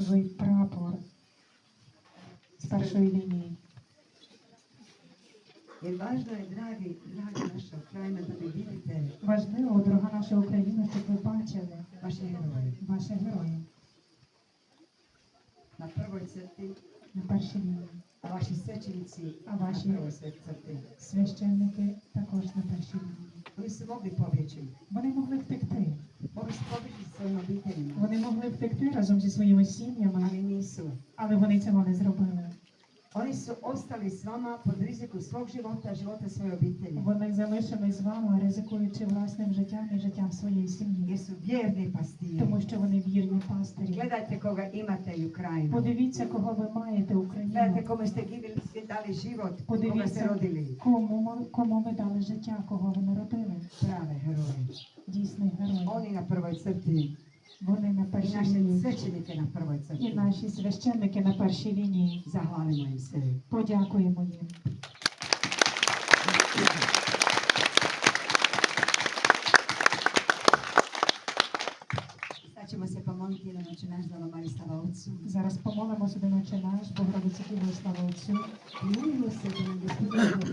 Ви прапор з першої лінії. Важливо, дорога наша Україна, щоб ви бачили heroje ваших героїв na prvoj crti, на першій лінії. na vaši- prvoj sve crti. Священники також на першій лінії. Вони могли втекти. Вони могли втекти разом зі своїми сім'ями, але вони цього не зробили. Oni su ostali s vama pod riziku svog života, života svoje obitelji. Вони залишились з вами, ризикуючи власним життям і життям своєї сім'ї, Jer su vjerni pastiri. тому що вони вірні пастирі. Gledajte koga imate i Ukrajinu. Подивіться, кого ви маєте Україну. Gledajte kome ste givili, ste dali život, ste rodili. кому, кому ви дали життя, кого ви народили. Prave heroje. Prvoj crti Вони на першій naše лінії. svećenike na prvoj І crti. наші священники на першій лінії. Zahvalimo im se. Подякуємо їм. Ćemo se pomoliti jedan oče naš za Marislava Otcu. Зараз помолимося один Отче наш, Богородиці Діво, слава Отцю, molimo se da nam Gospodin